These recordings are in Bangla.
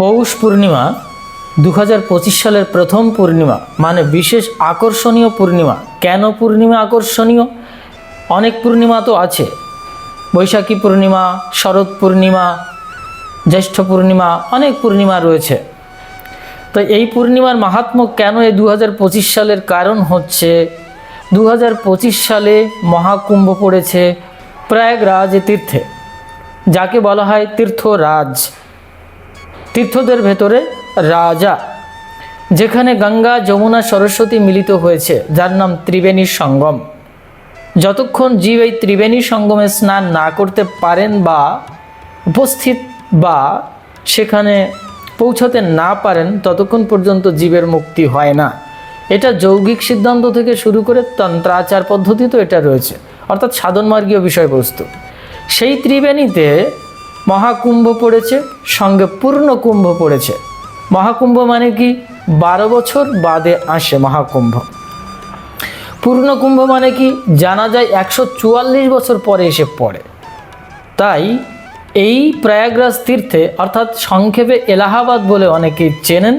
পৌষ পূর্ণিমা দু হাজার পঁচিশ সালের প্রথম পূর্ণিমা মানে বিশেষ আকর্ষণীয় পূর্ণিমা। কেন পূর্ণিমা আকর্ষণীয়? অনেক পূর্ণিমা তো আছে। বৈশাখী পূর্ণিমা, শরৎ পূর্ণিমা, জ্যৈষ্ঠ পূর্ণিমা, অনেক পূর্ণিমা রয়েছে। তো এই পূর্ণিমার মাহাত্ম্য কেন এই দু হাজার পঁচিশ সালের কারণ হচ্ছে? দু হাজার পঁচিশ সালে মহাকুম্ভ পড়েছে প্রয়াগরাজ তীর্থে, যাকে বলা হয় তীর্থরাজ। তীর্থদের ভেতরে রাজা, যেখানে গঙ্গা, যমুনা, সরস্বতী মিলিত হয়েছে, যার নাম ত্রিবেণী সঙ্গম। যতক্ষণ জীব এই ত্রিবেণী সঙ্গমে স্নান না করতে পারেন বা উপস্থিত বা সেখানে পৌঁছাতে না পারেন, ততক্ষণ পর্যন্ত জীবের মুক্তি হয় না। এটা যৌগিক সিদ্ধান্ত থেকে শুরু করে তন্ত্রাচার পদ্ধতি তো এটা রয়েছে। অর্থাৎ সাধনমার্গীয় বিষয়বস্তু। সেই ত্রিবেণীতে মহাকুম্ভ পড়েছে, সঙ্গে পূর্ণ কুম্ভ পড়েছে। মহাকুম্ভ মানে কি? বারো বছর বাদে আসে মহাকুম্ভ। পূর্ণ কুম্ভ মানে কি? জানা যায় একশো চুয়াল্লিশ বছর পরে এসে পড়ে। তাই এই প্রয়াগরাজ তীর্থে, অর্থাৎ সংক্ষেপে এলাহাবাদ বলে অনেকেই চেনেন,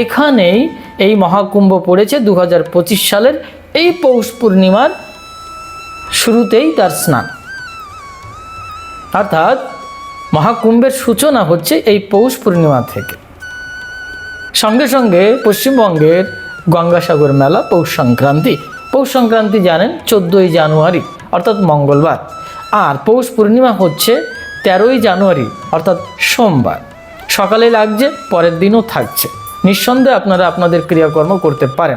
এখানেই এই মহাকুম্ভ পড়েছে দু পঁচিশ সালের এই পৌষ পূর্ণিমার শুরুতেই তার স্নান। অর্থাৎ মহাকুম্ভের সূচনা হচ্ছে এই পৌষ পূর্ণিমা থেকে। সঙ্গে সঙ্গে পশ্চিমবঙ্গের গঙ্গাসাগর মেলা, পৌষ সংক্রান্তি। পৌষ সংক্রান্তি জানেন চোদ্দোই জানুয়ারি, অর্থাৎ মঙ্গলবার। আর পৌষ পূর্ণিমা হচ্ছে তেরোই জানুয়ারি, অর্থাৎ সোমবার। সকালে লাগছে, পরের দিনও থাকছে। নিঃসন্দেহে আপনারা আপনাদের ক্রিয়াকর্ম করতে পারেন।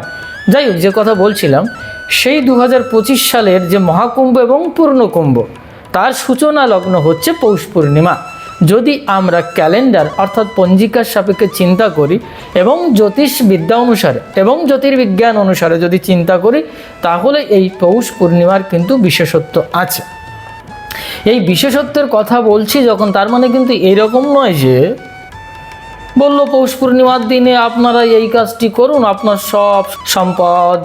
যাই হোক, যে কথা বলছিলাম, সেই দু হাজার পঁচিশ সালের যে মহাকুম্ভ এবং পূর্ণকুম্ভ তার সূচনা লগ্ন হচ্ছে পৌষ পূর্ণিমা। যদি আমরা ক্যালেন্ডার অর্থাৎ পঞ্জিকার সাপেক্ষে চিন্তা করি এবং জ্যোতিষ বিদ্যা অনুসারে এবং জ্যোতির্বিজ্ঞান অনুসারে যদি চিন্তা করি, তাহলে এই পৌষ পূর্ণিমার কিন্তু বিশেষত্ব আছে। এই বিশেষত্বের কথা বলছি যখন, তার মানে কিন্তু এরকম নয় যে, বলল পৌষ পূর্ণিমার দিনে আপনারা এই কাজটি করুন, আপনার সব সম্পদ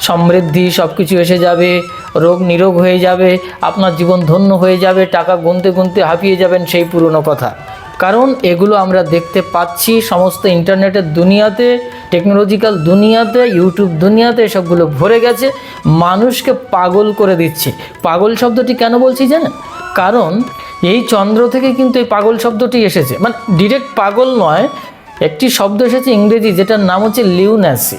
সমৃদ্ধি সব কিছু এসে যাবে, রোগ নিরোগ হয়ে যাবে, আপনার জীবন ধন্য হয়ে যাবে, টাকা গুনতে গুনতে হাঁপিয়ে যাবেন সেই পুরনো কথা। কারণ এগুলো আমরা দেখতে পাচ্ছি সমস্ত ইন্টারনেটের দুনিয়াতে, টেকনোলজিক্যাল দুনিয়াতে, ইউটিউব দুনিয়াতে এসবগুলো ভরে গেছে, মানুষকে পাগল করে দিচ্ছে। পাগল শব্দটি কেন বলছি জানেন? কারণ এই চন্দ্র থেকে কিন্তু এই পাগল শব্দটি এসেছে। মানে ডিরেক্ট পাগল নয়, একটি শব্দ এসেছে ইংরেজি যেটার নাম হচ্ছে লিউন্যাসি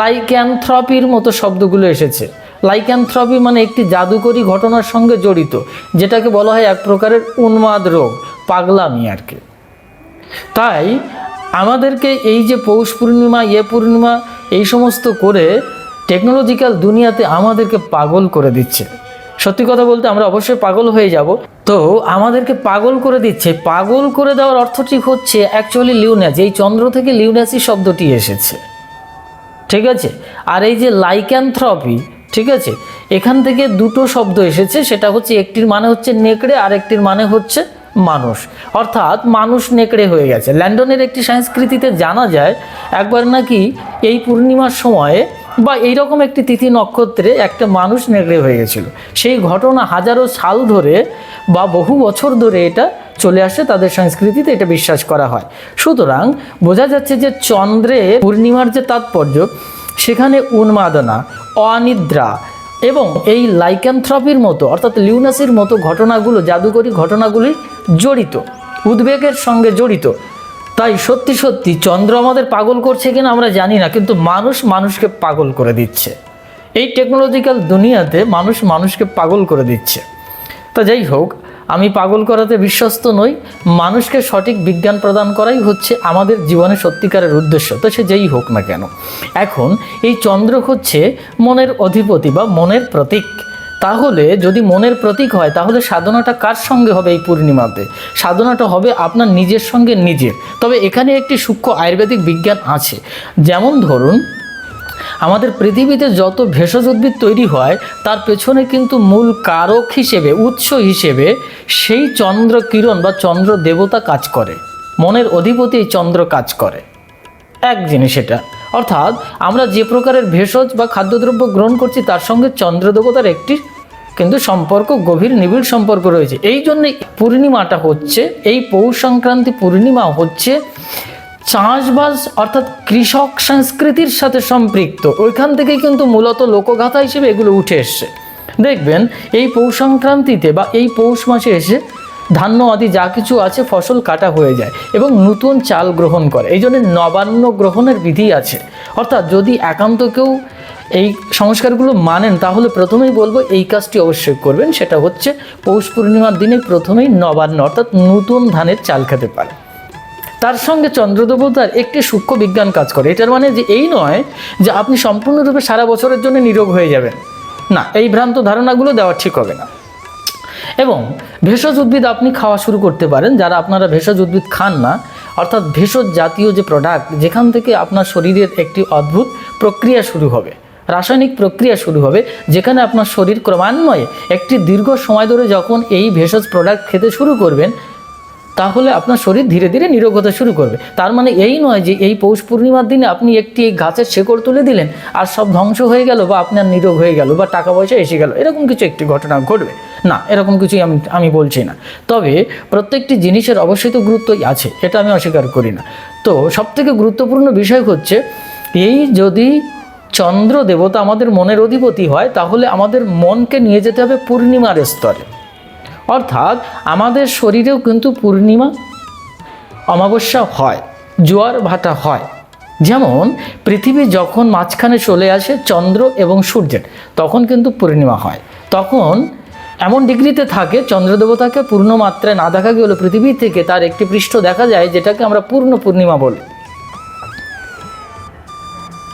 লাইক্যান্থ্রপির মতো শব্দগুলো এসেছে। লাইক্যান্থ্রপি মানে একটি জাদুকরী ঘটনার সঙ্গে জড়িত, যেটাকে বলা হয় এক প্রকারের উন্মাদ রোগ, পাগলামি আর কি। তাই আমাদেরকে এই যে পৌষ পূর্ণিমা ইয়ে পূর্ণিমা, এই সমস্ত করে টেকনোলজিক্যাল দুনিয়াতে আমাদেরকে পাগল করে দিচ্ছে। সত্যি কথা বলতে আমরা অবশ্যই পাগল হয়ে যাব। তো আমাদেরকে পাগল করে দিচ্ছে। পাগল করে দেওয়ার অর্থ ঠিক হচ্ছে অ্যাকচুয়ালি লিউন্যাস এই চন্দ্র থেকে লিউন্যাসি শব্দটি এসেছে। ঠিক আছে? আর এই যে লাইক্যান্থ্রপি ঠিক আছে? এখান থেকে দুটো শব্দ এসেছে, সেটা হচ্ছে একটির মানে হচ্ছে নেকড়ে আর একটির মানে হচ্ছে মানুষ। অর্থাৎ মানুষ নেকড়ে হয়ে গেছে। ল্যান্ডনের একটি সংস্কৃতিতে জানা যায়, একবার নাকি এই পূর্ণিমার সময়ে বা এইরকম একটি তিথি নক্ষত্রে একটা মানুষ নেগড়ে হয়ে গেছিল। সেই ঘটনা হাজারো সাল ধরে বা বহু বছর ধরে এটা চলে আসে, তাদের সংস্কৃতিতে এটা বিশ্বাস করা হয়। সুতরাং বোঝা যাচ্ছে যে চন্দ্রে পূর্ণিমার যে তাৎপর্য, সেখানে উন্মাদনা, অনিদ্রা এবং এই লাইক্যান্থ্রপির মতো, অর্থাৎ লিউনাসির মতো ঘটনাগুলো, জাদুকরী ঘটনাগুলি জড়িত, উদ্বেগের সঙ্গে জড়িত। তাই সত্যি সত্যি চন্দ্র আমাদের পাগল করছে কিনা আমরা জানি না, কিন্তু মানুষ মানুষকে পাগল করে দিচ্ছে। এই টেকনোলজিক্যাল দুনিয়াতে মানুষ মানুষকে পাগল করে দিচ্ছে। তা যাই হোক, আমি পাগল করাতে বিশ্বস্ত নই, মানুষকে সঠিক বিজ্ঞান প্রদান করাই হচ্ছে আমাদের জীবনে সত্যিকারের উদ্দেশ্য। তো সে যেই হোক না কেন, এখন এই চন্দ্র হচ্ছে মনের অধিপতি বা মনের প্রতীক। তাহলে যদি মনের প্রতীক হয়, তাহলে সাধনাটা কার সঙ্গে হবে এই পূর্ণিমাতে? সাধনাটা হবে আপনার নিজের সঙ্গে নিজের। তবে এখানে একটি সূক্ষ্ম আয়ুর্বেদিক বিজ্ঞান আছে। যেমন ধরুন, আমাদের পৃথিবীতে যত ভেষজ উদ্ভিদ তৈরি হয়, তার পেছনে কিন্তু মূল কারক হিসেবে, উৎস হিসেবে সেই চন্দ্র কিরণ বা চন্দ্র দেবতা কাজ করে। মনের অধিপতি এই চন্দ্র কাজ করে। এক জিনিস এটা। অর্থাৎ আমরা যে প্রকারের ভেষজ বা খাদ্যদ্রব্য গ্রহণ করছি, তার সঙ্গে চন্দ্র দেবতার একটি কিন্তু সম্পর্ক, গভীর নিবিড় সম্পর্ক রয়েছে। এই জন্য পূর্ণিমাটা হচ্ছে, এই পৌষ সংক্রান্তি পূর্ণিমা হচ্ছে চাষবাস অর্থাৎ কৃষক সংস্কৃতির সাথে সম্পৃক্ত। ওইখান থেকেই কিন্তু মূলত লোকগাথা হিসেবে এগুলো উঠে এসছে। দেখবেন, এই পৌষ সংক্রান্তিতে বা এই পৌষ মাসে এসে ধান্য আদি যা কিছু আছে ফসল কাটা হয়ে যায় এবং নতুন চাল গ্রহণ করে। এই জন্য নবান্ন গ্রহণের বিধি আছে। অর্থাৎ যদি একান্ত কেউ এই সংস্কারগুলো মানেন, তাহলে প্রথমেই বলব এই কাজটি অবশ্যই করবেন, সেটা হচ্ছে পৌষ পূর্ণিমার দিনে প্রথমেই নবান্ন, অর্থাৎ নতুন ধানের চাল খেতে পারে তার সঙ্গে চন্দ্রদেবতার একটি সূক্ষ্ম বিজ্ঞান কাজ করে, এটার মানে যে এই নয় যে আপনি সম্পূর্ণরূপে সারা বছরের জন্য নিরোগ হয়ে যাবেন। না, এই ভ্রান্ত ধারণাগুলো দেওয়া ঠিক হবে না। এবং ভেষজ উদ্ভিদ আপনি খাওয়া শুরু করতে পারেন, যারা আপনারা ভেষজ উদ্ভিদ খান না, অর্থাৎ ভেষজ জাতীয় যে প্রোডাক্ট যেখান থেকে আপনার শরীরের একটি অদ্ভুত প্রক্রিয়া শুরু হবে। রাসায়নিক প্রক্রিয়া শুরু হবে, যেখানে আপনার শরীর ক্রমান্বয়ে একটি দীর্ঘ সময় ধরে যখন এই ভেষজ প্রোডাক্ট খেতে শুরু করবেন, তাহলে আপনার শরীর ধীরে ধীরে নিরোগ হতে শুরু করবে। তার মানে এই নয় যে এই পৌষ পূর্ণিমার দিনে আপনি একটি গাছের শেকড় তুলে দিলেন, আর সব ধ্বংস হয়ে গেল বা আপনার নিরোগ হয়ে গেল বা টাকা পয়সা এসে গেল, এরকম কিছু একটি ঘটনা ঘটবে। না, এরকম কিছুই আমি আমি বলছি না। তবে প্রত্যেকটি জিনিসের অবশ্যই তো গুরুত্বই আছে, এটা আমি অস্বীকার করি না। তো সবথেকে গুরুত্বপূর্ণ বিষয় হচ্ছে, এই যদি চন্দ্র দেবতা আমাদের মনের অধিপতি হয়, তাহলে আমাদের মনকে নিয়ে যেতে হবে পূর্ণিমার স্তরে। অর্থাৎ আমাদের শরীরেও কিন্তু পূর্ণিমা অমাবস্যা হয়, জোয়ার ভাটা হয়। যেমন পৃথিবী যখন মাঝখানে চলে আসে চন্দ্র এবং সূর্যের, তখন কিন্তু পূর্ণিমা হয়। তখন এমন ডিগ্রিতে থাকে চন্দ্রদেবতাকে পূর্ণ মাত্রায় না দেখা গেলে পৃথিবী থেকে তার একটি পৃষ্ঠ দেখা যায়, যেটাকে আমরা পূর্ণ পূর্ণিমা বলি।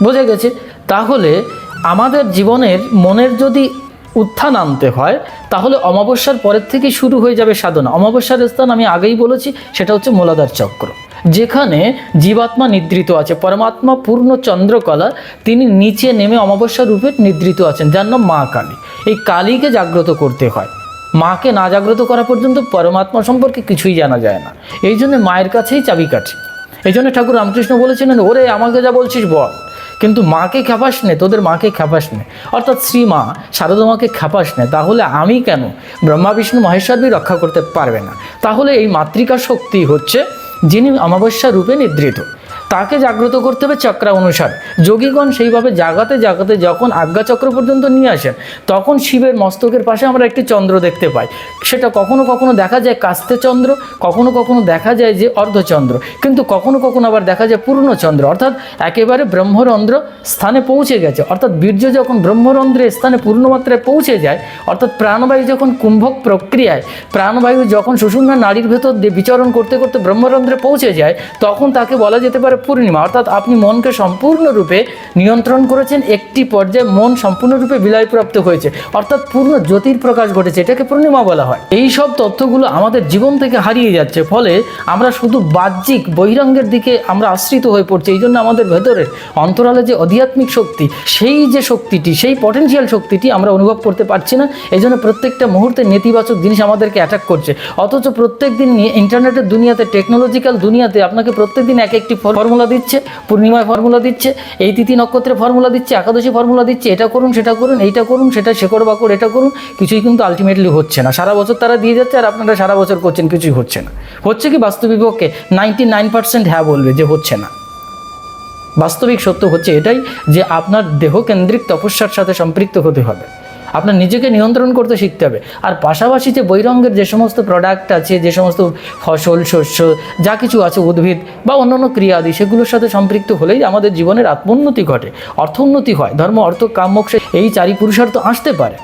বোঝা গেছে? তাহলে আমাদের জীবনের মনের যদি উত্থান আনতে হয়, তাহলে অমাবস্যার পরের থেকে শুরু হয়ে যাবে সাধনা। অমাবস্যার স্থান আমি আগেই বলেছি, সেটা হচ্ছে মূলাধার চক্র। যেখানে জীবাত্মা নিদ্রিত আছে, পরমাত্মা পূর্ণ চন্দ্রকলা, তিনি নিচে নেমে অমাবস্যা রূপে নিদ্রিত আছেন, যার নাম মা কালী। এই কালীকে জাগ্রত করতে হয়। মাকে না জাগ্রত করা পর্যন্ত পরমাত্মা সম্পর্কে কিছুই জানা যায় না। এই জন্য মায়ের কাছেই চাবিকাঠি। এই জন্য ঠাকুর রামকৃষ্ণ বলেছিলেন, ওরে, আমাকে যা বলছিস বল। কিন্তু মাকে খ্যাপাস নে, তোদের মাকে খ্যাপাস নে। অর্থাৎ শ্রী মা শারদমাকে খ্যাপাস নে, তাহলে আমি কেন ব্রহ্মা, বিষ্ণু মহেশ্বরবি রক্ষা করতে পারবে না? তাহলে এই মাতৃকা শক্তি হচ্ছে যিনি অমাবস্যা রূপে নিদ্রিত। তাকে জাগ্রত করতে হবে চক্রা অনুসারে। যোগীগণ সেইভাবে জাগাতে জাগাতে যখন আজ্ঞাচক্র পর্যন্ত নিয়ে আসেন, তখন শিবের মস্তকের পাশে আমরা একটি চন্দ্র দেখতে পাই। সেটা কখনো কখনো দেখা যায় কাস্তে চন্দ্র, কখনো কখনো দেখা যায় যে অর্ধচন্দ্র। কিন্তু কখনো কখনো আবার দেখা যায় পূর্ণচন্দ্র অর্থাৎ একেবারে ব্রহ্মরন্ধ্র স্থানে পৌঁছে গেছে। অর্থাৎ বীর্য যখন ব্রহ্মরন্ধ্রের স্থানে পূর্ণমাত্রায় পৌঁছে যায়, অর্থাৎ প্রাণবায়ু যখন কুম্ভক প্রক্রিয়ায়, প্রাণবায়ু যখন সুষুম্না নারীর ভেতর দিয়ে বিচরণ করতে করতে ব্রহ্মরন্ধ্রে পৌঁছে যায়, তখন তাকে বলা যেতে পারে পূর্ণিমা, অর্থাৎ আপনি মনকে সম্পূর্ণরূপে নিয়ন্ত্রণ করেছেন, একটি পর্যায়ে মন সম্পূর্ণরূপে বিলয়প্রাপ্ত হয়েছে। অর্থাৎ পূর্ণ জ্যোতির প্রকাশ ঘটেছে, এটাকে পূর্ণিমা বলা হয়। এই সব তথ্যগুলো আমাদের জীবন থেকে হারিয়ে যাচ্ছে, ফলে আমরা শুধু বাহ্যিক বহিরঙ্গের দিকে আমরা আশ্রিত হয়ে পড়ছি, এই জন্য আমাদের ভেতরের অন্তরালে যে আধ্যাত্মিক শক্তি, সেই যে শক্তিটি, সেই পটেনশিয়াল শক্তিটি আমরা অনুভব করতে পারছি না, এই জন্য প্রত্যেকটা মুহূর্তে নেতিবাচক জিনিস আমাদেরকে অ্যাটাক করছে। অথচ প্রত্যেক দিন ইন্টারনেটের দুনিয়াতে টেকনোলজিক্যাল দুনিয়াতে আপনাকে প্রত্যেক দিন এক একটি ফর্মুলা দিচ্ছে, পূর্ণিমায় ফর্মুলা দিচ্ছে, এই তিথি নক্ষত্রে ফর্মুলা দিচ্ছে, একাদশী ফর্মুলা দিচ্ছে, এটা করুন, সেটা করুন, এইটা করুন, সেটা শেকড় বাকড় এটা করুন, কিছুই কিন্তু আলটিমেটলি হচ্ছে না। সারা বছর তারা দিয়ে যাচ্ছে আর আপনারা সারা বছর করছেন, কিছুই হচ্ছে না। হচ্ছে কি বাস্তবিক পক্ষে নাইনটি নাইন পার্সেন্ট হ্যাঁ বলবে যে হচ্ছে না। বাস্তবিক সত্য হচ্ছে এটাই যে আপনার দেহকেন্দ্রিক তপস্যার সাথে সম্পৃক্ত হতে হবে। আপনার নিজেকে নিয়ন্ত্রণ করতে শিখতে হবে। আর পাশাপাশি যে বৈরঙ্গের যে সমস্ত প্রোডাক্ট আছে, যে সমস্ত ফসল, শস্য, যা কিছু আছে, উদ্ভিদ বা অন্যান্য ক্রিয়াদি সেগুলোর সাথে সম্পৃক্ত হলেই আমাদের জীবনের আত্মোন্নতি ঘটে, অর্থোন্নতি হয়, ধর্ম, অর্থ, কাম, মোক্ষ, এই চারি পুরুষার্থ আসতে পারে।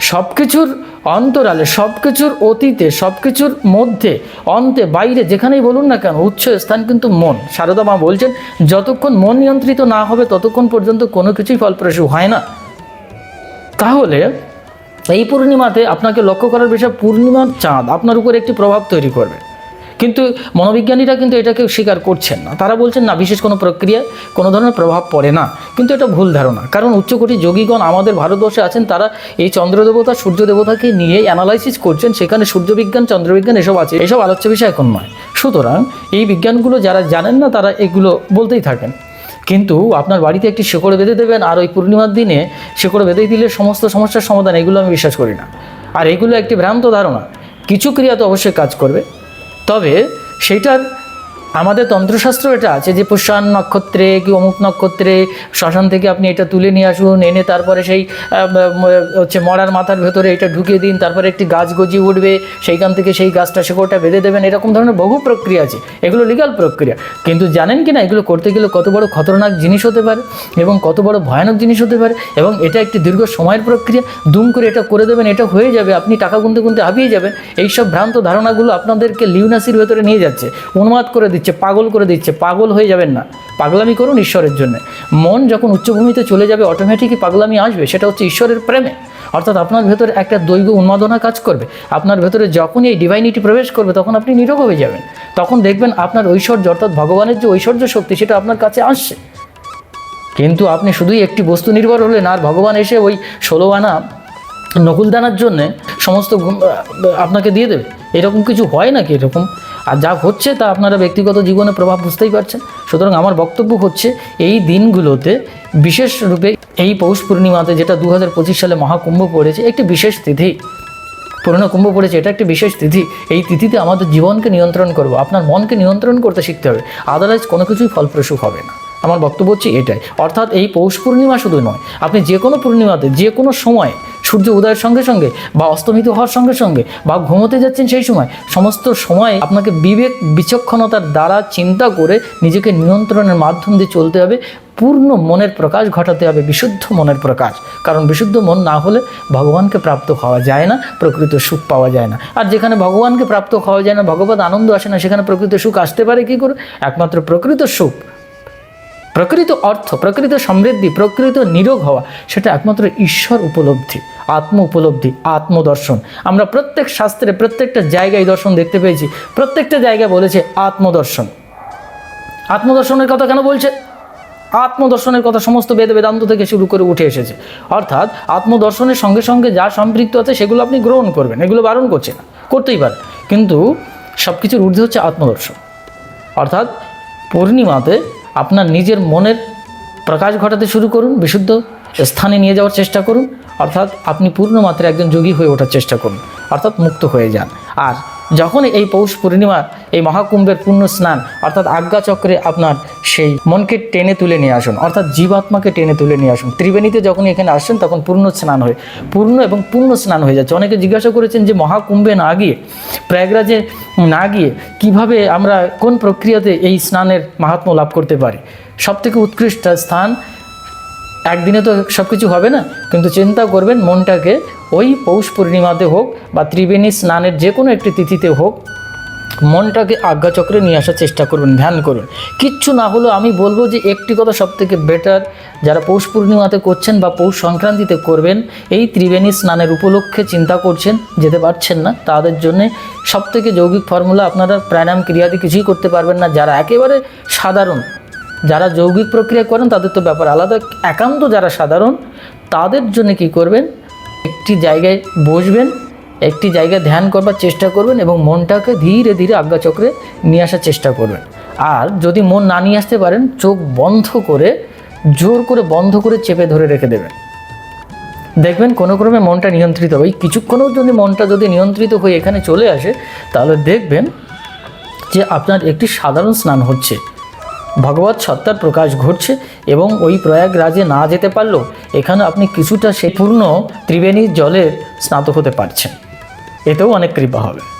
সব কিছুর অন্তরালে সব কিছুর অতীতে সব কিছুর মধ্যে, অন্তে, বাইরে, যেখানেই বলুন না কেন, উচ্চ স্থান কিন্তু মন। সারদা মা বলছেন, যতক্ষণ মন নিয়ন্ত্রিত না হবে, ততক্ষণ পর্যন্ত কোনো কিছুই ফলপ্রসূ হয় না। তাহলে এই পূর্ণিমাতে আপনাকে লক্ষ্য করার বিষয় পূর্ণিমার চাঁদ, আপনার উপর একটি প্রভাব তৈরি করবে। কিন্তু মনোবিজ্ঞানীরা কিন্তু এটাকে স্বীকার করছেন না। তারা বলছেন, না, বিশেষ কোনো প্রক্রিয়া কোনো ধরনের প্রভাব পড়ে না। কিন্তু এটা ভুল ধারণা। কারণ উচ্চকোটি যোগীগণ আমাদের ভারতবর্ষে আছেন, তারা এই চন্দ্রদেবতা সূর্য দেবতাকে নিয়ে অ্যানালাইসিস করছেন। সেখানে সূর্যবিজ্ঞান, চন্দ্রবিজ্ঞান এসব আছে। এসব আলোচ্য বিষয় এখন নয়। সুতরাং এই বিজ্ঞানগুলো যারা জানেন না, তারা এগুলো বলতেই থাকেন। কিন্তু আপনার বাড়িতে একটি শেকড় বেঁধে দেবেন আর ওই পূর্ণিমার দিনে শেকড় বেঁধেই দিলে সমস্ত সমস্যার সমাধান, এগুলো আমি বিশ্বাস করি না। আর এগুলো একটি ভ্রান্ত ধারণা। কিছু ক্রিয়া তো অবশ্যই কাজ করবে। তবে সেইটার আমাদের তন্ত্রশাস্ত্র এটা আছে যে পুষ্যান নক্ষত্রে কি অমুক নক্ষত্রে শ্মশান থেকে আপনি এটা তুলে নিয়ে আসুন, এনে তারপরে সেই হচ্ছে মরার মাথার ভেতরে এটা ঢুকিয়ে দিন, তারপরে একটি গাছ গজিয়ে উঠবে, সেইখান থেকে সেই গাছটা শেকড়টা বেঁধে দেবেন, এরকম ধরনের বহু প্রক্রিয়া আছে। এগুলো লিগাল প্রক্রিয়া। কিন্তু জানেন কি না, এগুলো করতে গেলে কত বড় খতরনাক জিনিস হতে পারে এবং কত বড় ভয়ানক জিনিস হতে পারে এবং এটা একটি দীর্ঘ সময়ের প্রক্রিয়া। দুম করে এটা করে দেবেন, এটা হয়ে যাবে, আপনি টাকা গুনতে গুনতে হাবিয়ে যাবেন। এইসব ভ্রান্ত ধারণাগুলো আপনাদেরকে লিউনাসির ভেতরে নিয়ে যাচ্ছে, উন্মাদ করে দিচ্ছে। পাগল করে দিচ্ছে, পাগল হয়ে যাবেন না। পাগলামি করুন ঈশ্বরের জন্য। মন যখন উচ্চভূমিতে চলে যাবে অটোমেটিকই পাগলামি আসবে, সেটা হচ্ছে ঈশ্বরের প্রেমে। অর্থাৎ আপনার ভেতরে একটা দৈব উন্মাদনা কাজ করবে। আপনার ভেতরে যখনই এই ডিভাইনিটি প্রবেশ করবে, তখন আপনি নীরব হয়ে যাবেন। তখন দেখবেন আপনার ঐশ্বর্য, অর্থাৎ ভগবানের যে ঐশ্বর্য শক্তি, সেটা আপনার কাছে আসছে। কিন্তু আপনি শুধুই একটি বস্তু নির্ভর হলেন, আর ভগবান এসে ওই ষোলো আনা নকুলদানার জন্যে সমস্ত আপনাকে দিয়ে দেবে। এরকম কিছু হয় নাকি এরকম? আর যা হচ্ছে তা আপনারা ব্যক্তিগত জীবনে প্রভাব বুঝতেই পারছেন। সুতরাং আমার বক্তব্য হচ্ছে, এই দিনগুলোতে বিশেষ রূপে এই পৌষ পূর্ণিমাতে যেটা দু হাজার পঁচিশ সালে মহাকুম্ভ পড়েছে, একটি বিশেষ তিথি। পূর্ণ কুম্ভ পড়েছে, এটা একটি বিশেষ তিথি। এই তিথিতে আমাদের জীবনকে নিয়ন্ত্রণ করব। আপনার মনকে নিয়ন্ত্রণ করতে শিখতে হবে। আদারওয়াইজ কোনো কিছুই ফলপ্রসূ হবে না। আমার বক্তব্য হচ্ছে এটাই। অর্থাৎ এই পৌষ পূর্ণিমা শুধু নয়, আপনি যে কোনো পূর্ণিমাতে, যে কোনো সময় সূর্য উদয়ের সঙ্গে সঙ্গে বা অস্তমিত হওয়ার সঙ্গে সঙ্গে বা ঘুমোতে যাচ্ছেন সেই সময়, সমস্ত সময় আপনাকে বিবেক বিচক্ষণতার দ্বারা চিন্তা করে নিজেকে নিয়ন্ত্রণের মাধ্যম দিয়ে চলতে হবে। পূর্ণ মনের প্রকাশ ঘটাতে হবে, বিশুদ্ধ মনের প্রকাশ। কারণ বিশুদ্ধ মন না হলে ভগবানকে প্রাপ্ত হওয়া যায় না, প্রকৃত সুখ পাওয়া যায় না। আর যেখানে ভগবানকে প্রাপ্ত হওয়া যায় না, ভগবত আনন্দ আসে না, সেখানে প্রকৃত সুখ আসতে পারে কি করে? একমাত্র প্রকৃত সুখ প্রকৃত অর্থ, প্রকৃত সমৃদ্ধি, প্রকৃত নিরোগ হওয়া, সেটা একমাত্র ঈশ্বর উপলব্ধি, আত্ম উপলব্ধি, আত্মদর্শন। আমরা প্রত্যেক শাস্ত্রে প্রত্যেকটা জায়গায় দর্শন দেখতে পেয়েছি। প্রত্যেকটা জায়গায় বলেছে আত্মদর্শন। আত্মদর্শনের কথা কেন বলছে? আত্মদর্শনের কথা সমস্ত বেদ বেদান্ত থেকে শুরু করে উঠে এসেছে। অর্থাৎ আত্মদর্শনের সঙ্গে সঙ্গে যা সম্পৃক্ত আছে, সেগুলো আপনি গ্রহণ করবেন, এগুলো বারণ করছে না, করতেই পারেন। কিন্তু সব কিছুর ঊর্ধ্বে হচ্ছে আত্মদর্শন। অর্থাৎ পূর্ণিমাতে আপনার নিজের মনের প্রকাশ ঘটাতে শুরু করুন, বিশুদ্ধ স্থানে নিয়ে যাওয়ার চেষ্টা করুন, অর্থাৎ আপনি পূর্ণ মাত্রায় একজন যোগী হয়ে ওঠার চেষ্টা করুন, অর্থাৎ মুক্ত হয়ে যান। আর যখন এই পৌষ পূর্ণিমার এই মহাকুম্ভের পূর্ণ স্নান, অর্থাৎ আজ্ঞা চক্রে আপনার সেই মনকে টেনে তুলে নিয়ে আসুন, অর্থাৎ জীবাত্মাকে টেনে তুলে নিয়ে আসুন। ত্রিবেণীতে যখন এখানে আসছেন, তখন পূর্ণ স্নান হয়। পূর্ণ এবং পূর্ণ স্নান হয়ে যাচ্ছে। অনেকে জিজ্ঞাসা করেছেন যে মহাকুম্ভে না গিয়ে, প্রয়াগরাজে না গিয়ে কীভাবে আমরা কোন প্রক্রিয়াতে এই স্নানের মাহাত্ম্য লাভ করতে পারি? সবথেকে উৎকৃষ্ট স্থান একদিনে তো সব কিছু হবে না, কিন্তু চিন্তা করবেন মনটাকে ওই পৌষ পূর্ণিমাতে হোক বা ত্রিবেণী স্নানের যে কোনো একটি তিথিতে হোক, মনটাকে আজ্ঞাচক্রে নিয়ে আসার চেষ্টা করবেন, ধ্যান করুন। কিচ্ছু না হলেও আমি বলব যে একটি কথা সব থেকে বেটার যারা পৌষ পূর্ণিমাতে করছেন বা পৌষ সংক্রান্তিতে করবেন, এই ত্রিবেণী স্নানের উপলক্ষে চিন্তা করছেন, যেতে পারছেন না, তাদের জন্যে সব থেকে যৌগিক ফর্মুলা আপনারা প্রাণায়াম ক্রিয়াদি কিছুই করতে পারবেন না। যারা একেবারে সাধারণ যারা যৌগিক প্রক্রিয়া করেন, তাদের তো ব্যাপার আলাদা। একান্ত যারা সাধারণ, তাদের জন্য কি করবেন? একটি জায়গায় বসবেন, একটি জায়গায় ধ্যান করবার চেষ্টা করবেন এবং মনটাকে ধীরে ধীরে আজ্ঞাচক্রে নিয়ে আসার চেষ্টা করবেন। আর যদি মন না নিয়ে আসতে পারেন, চোখ বন্ধ করে, জোর করে বন্ধ করে চেপে ধরে রেখে দেবেন। দেখবেন কোনো ক্রমে মনটা নিয়ন্ত্রিত হবে। কিছুক্ষণেও যদি মনটা যদি নিয়ন্ত্রিত হয়ে এখানে চলে আসে, তাহলে দেখবেন যে আপনার একটি সাধারণ স্নান হচ্ছে। ভগবত সত্তার প্রকাশ ঘটছে এবং ওই প্রয়াগরাজে না যেতে পারলেও এখানে আপনি কিছুটা সে পূর্ণ ত্রিবেণীর জলের স্নাতক হতে পারছেন। এতেও অনেক কৃপা হবে।